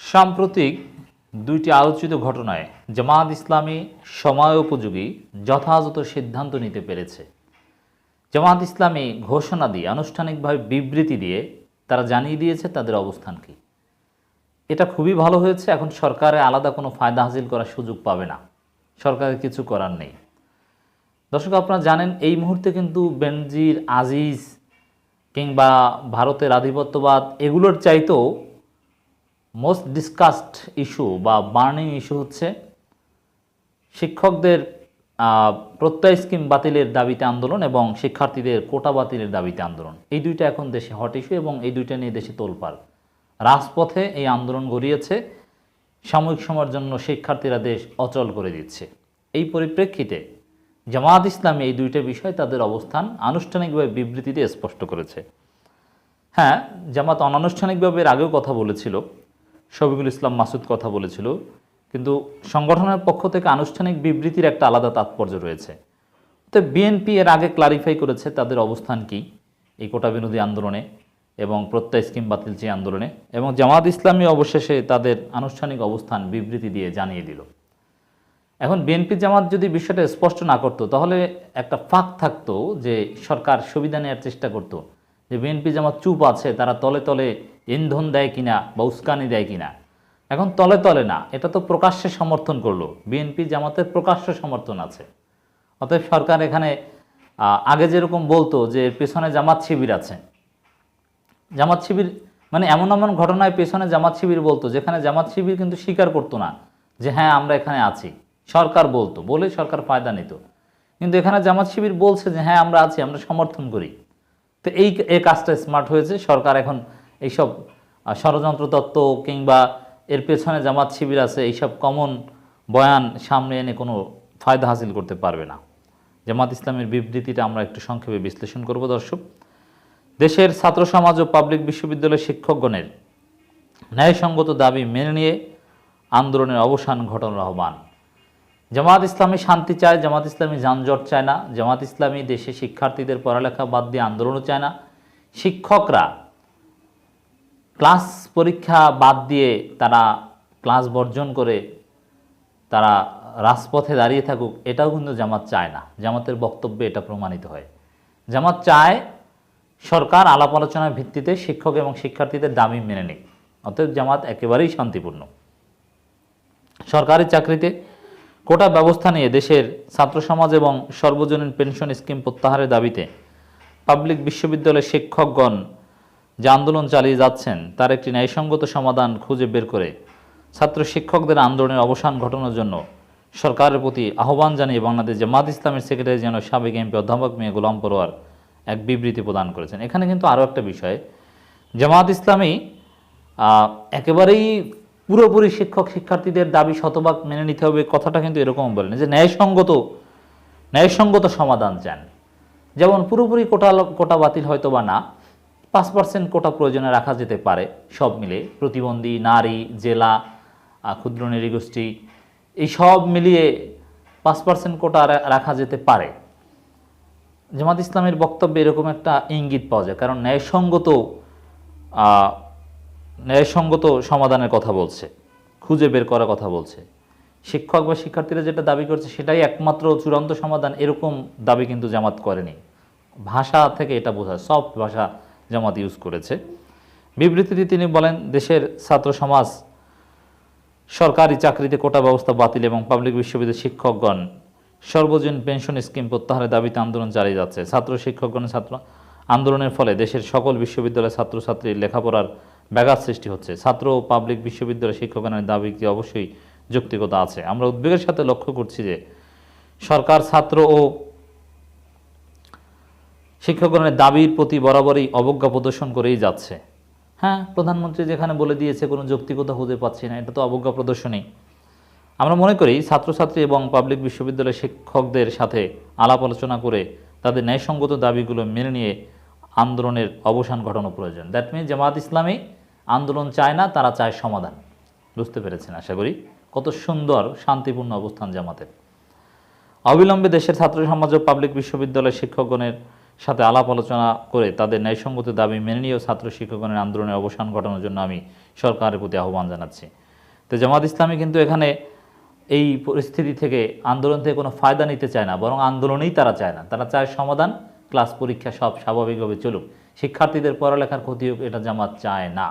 সাম্প্রতিক দুইটি আলোচিত ঘটনায় জামাত ইসলামী সময় উপযোগী যথাযথ সিদ্ধান্ত নিতে পেরেছে। জামাত ইসলামী ঘোষণা দিয়ে, আনুষ্ঠানিকভাবে বিবৃতি দিয়ে তারা জানিয়ে দিয়েছে তাদের অবস্থান কী। এটা খুবই ভালো হয়েছে, এখন সরকারে আলাদা কোনো ফায়দা হাসিল করার সুযোগ পাবে না। সরকারের কিছু করার নেই। দর্শক, আপনারা জানেন, এই মুহূর্তে কিন্তু বেনজির আজিজ কিংবা ভারতের আধিপত্যবাদ এগুলোর চাইতেও মোস্ট ডিসকাসড ইস্যু বা বার্নিং ইস্যু হচ্ছে শিক্ষকদের প্রত্যয় স্কিম বাতিলের দাবিতে আন্দোলন এবং শিক্ষার্থীদের কোটা বাতিলের দাবিতে আন্দোলন। এই দুইটা এখন দেশে হট ইস্যু এবং এই দুইটা নিয়ে দেশে তোলপাড়। রাজপথে এই আন্দোলন গড়িয়েছে, সাময়িক সময়ের জন্য শিক্ষার্থীরা দেশ অচল করে দিচ্ছে। এই পরিপ্রেক্ষিতে জামায়াত ইসলামী এই দুইটা বিষয় তাদের অবস্থান আনুষ্ঠানিকভাবে বিবৃতিতে স্পষ্ট করেছে। হ্যাঁ জামাত অনানুষ্ঠানিকভাবে আগেও কথা বলেছিল শফিকুল ইসলাম মাসুদ কথা বলেছিল, কিন্তু সংগঠনের পক্ষ থেকে আনুষ্ঠানিক বিবৃতির একটা আলাদা তাৎপর্য রয়েছে। তো বিএনপি এর আগে ক্লারিফাই করেছে তাদের অবস্থান কি, এই কোটা বিরোধী আন্দোলনে এবং প্রত্যয় স্কিম বাতিল যে আন্দোলনে, এবং জামাত ইসলামী অবশেষে তাদের আনুষ্ঠানিক অবস্থান বিবৃতি দিয়ে জানিয়ে দিল। এখন বিএনপি জামাত যদি বিষয়টা স্পষ্ট না করতো, তাহলে একটা ফাঁক থাকতো যে সরকার সুবিধা নেওয়ার চেষ্টা করতো, যে বিএনপি জামাত চুপ আছে, তারা তলে তলে ইন্ধন দেয় কিনা বা উস্কানি দেয় কিনা। এখন তলে তলে না, এটা তো প্রকাশ্যে সমর্থন করল। বিএনপি জামাতের প্রকাশ্য সমর্থন আছে। অতএব সরকার এখানে আগে যেরকম বলতো যে পেছনে জামাত শিবির আছে। জামাত শিবির মানে এমন এমন ঘটনায় পেছনে জামাত শিবির বলতো, যেখানে জামাত শিবির কিন্তু স্বীকার করতো না যে হ্যাঁ আমরা এখানে আছি। সরকার বলতো, বলে সরকার ফায়দা নিত। কিন্তু এখানে জামাত শিবির বলছে যে হ্যাঁ আমরা আছি, আমরা সমর্থন করি। তো এই এই কাজটা স্মার্ট হয়েছে। সরকার এখন এইসব ষড়যন্ত্র তত্ত্ব কিংবা এর পেছনে জামাত শিবির আছে, এইসব কমন বয়ান সামনে এনে কোনো ফায়দা হাসিল করতে পারবে না। জামাত ইসলামের বিবৃতিটা আমরা একটু সংক্ষেপে বিশ্লেষণ করব, দর্শক। দেশের ছাত্র সমাজ ও পাবলিক বিশ্ববিদ্যালয়ের শিক্ষকগণের ন্যায়সঙ্গত দাবি মেনে নিয়ে আন্দোলনের অবসান ঘটানোর আহ্বান। জামাত ইসলামী শান্তি চায়, জামাত ইসলামী যানজট চায় না, জামাত ইসলামী দেশে শিক্ষার্থীদের পড়ালেখা বাদ দিয়ে আন্দোলনও চায় না। শিক্ষকরা ক্লাস পরীক্ষা বাদ দিয়ে তারা ক্লাস বর্জন করে তারা রাজপথে দাঁড়িয়ে থাকুক, এটাও কিন্তু জামাত চায় না। জামাতের বক্তব্যে এটা প্রমাণিত হয়। জামাত চায় সরকার আলাপ আলোচনার ভিত্তিতে শিক্ষক এবং শিক্ষার্থীদের দাবি মেনে নিক, অতএব জামাত একেবারেই শান্তিপূর্ণ। সরকারি চাকরিতে কোটা ব্যবস্থা নিয়ে দেশের ছাত্র সমাজ এবং সর্বজনীন পেনশন স্কিম প্রত্যাহারের দাবিতে পাবলিক বিশ্ববিদ্যালয়ের শিক্ষকগণ যে আন্দোলন চালিয়ে যাচ্ছেন, তার একটি ন্যায়সঙ্গত সমাধান খুঁজে বের করে ছাত্র শিক্ষকদের আন্দোলনের অবসান ঘটানোর জন্য সরকারের প্রতি আহ্বান জানিয়ে বাংলাদেশ জামাত ইসলামের সেক্রেটারি জেনারেল সাবেক এমপি অধ্যাপক মিয়া গোলাম পরোয়ার এক বিবৃতি প্রদান করেছেন। এখানে কিন্তু আরও একটা বিষয় জামাত ইসলামী একেবারেই পুরোপুরি শিক্ষক শিক্ষার্থীদের দাবি শতভাগ মেনে নিতে হবে, কথাটা কিন্তু এরকম বলেন যে ন্যায়সঙ্গত ন্যায়সঙ্গত সমাধান চান। যেমন পুরোপুরি কোটা কোটা বাতিল হয়তো বা না পাঁচ পার্সেন্ট কোটা প্রয়োজনে রাখা যেতে পারে। সব মিলে প্রতিবন্ধী, নারী, জেলা ক্ষুদ্র নৃগোষ্ঠী, এই সব মিলিয়ে পাঁচ পার্সেন্ট কোটা রাখা যেতে পারে। জামাত ইসলামের বক্তব্যে এরকম একটা ইঙ্গিত পাওয়া যায়, কারণ ন্যায়সঙ্গত ন্যায়সঙ্গত সমাধানের কথা বলছে, খুঁজে বের করার কথা বলছে। শিক্ষক বা শিক্ষার্থীরা যেটা দাবি করছে, সেটাই একমাত্র চূড়ান্ত সমাধান, এরকম দাবি কিন্তু জামাত করেনি। ভাষা থেকে এটা বোঝা সফট ভাষা জামাত ইউজ করেছে। বিবৃতিতে তিনি বলেন, দেশের ছাত্র সমাজ সরকারি চাকরিতে কোটা ব্যবস্থা বাতিল এবং পাবলিক বিশ্ববিদ্যালয়ের শিক্ষকগণ সর্বজনীন পেনশন স্কিম প্রত্যাহারের দাবিতে আন্দোলন চালিয়ে যাচ্ছে। ছাত্র শিক্ষকগণের ছাত্র আন্দোলনের ফলে দেশের সকল বিশ্ববিদ্যালয়ের ছাত্রছাত্রীর লেখাপড়ার ব্যাঘাত সৃষ্টি হচ্ছে। ছাত্র ও পাবলিক বিশ্ববিদ্যালয়ের শিক্ষকগণের দাবিতে অবশ্যই যৌক্তিকতা আছে? আমরা উদ্বেগের সাথে লক্ষ্য করছি যে সরকার ছাত্র ও শিক্ষকগণের দাবির প্রতি বরাবরই অবজ্ঞা প্রদর্শন করেই যাচ্ছে। হ্যাঁ প্রধানমন্ত্রী যেখানে বলে দিয়েছে, কোনো যৌক্তিকতা খুঁজে পাচ্ছি না, এটা তো অবজ্ঞা প্রদর্শনী আমরা মনে করি ছাত্রছাত্রী এবং পাবলিক বিশ্ববিদ্যালয়ের শিক্ষকদের সাথে আলাপ আলোচনা করে তাদের ন্যায়সঙ্গত দাবিগুলো মেনে নিয়ে আন্দোলনের অবসান ঘটানো প্রয়োজন। দ্যাট মিনস জামাত ইসলামী আন্দোলন চায় না, তারা চায় সমাধান। বুঝতে পেরেছেন, আশা করি? কত সুন্দর, শান্তিপূর্ণ অবস্থান জামাতের। অবিলম্বে দেশের ছাত্র সমাজ ও পাবলিক বিশ্ববিদ্যালয়ের শিক্ষকগণের সাথে আলাপ আলোচনা করে তাদের ন্যায়সঙ্গত দাবি মেনে নিয়েও ছাত্র শিক্ষকগণের আন্দোলনের অবসান ঘটানোর জন্য আমি সরকারের প্রতি আহ্বান জানাচ্ছি। তো জামাত ইসলামী কিন্তু এখানে এই পরিস্থিতি থেকে আন্দোলন থেকে কোনো ফায়দা নিতে চায় না, বরং আন্দোলনেই তারা চায় না। তারা চায় সমাধান, ক্লাস পরীক্ষা সব স্বাভাবিকভাবে চলুক। শিক্ষার্থীদের পড়ালেখার ক্ষতি হোক এটা জামাত চায় না।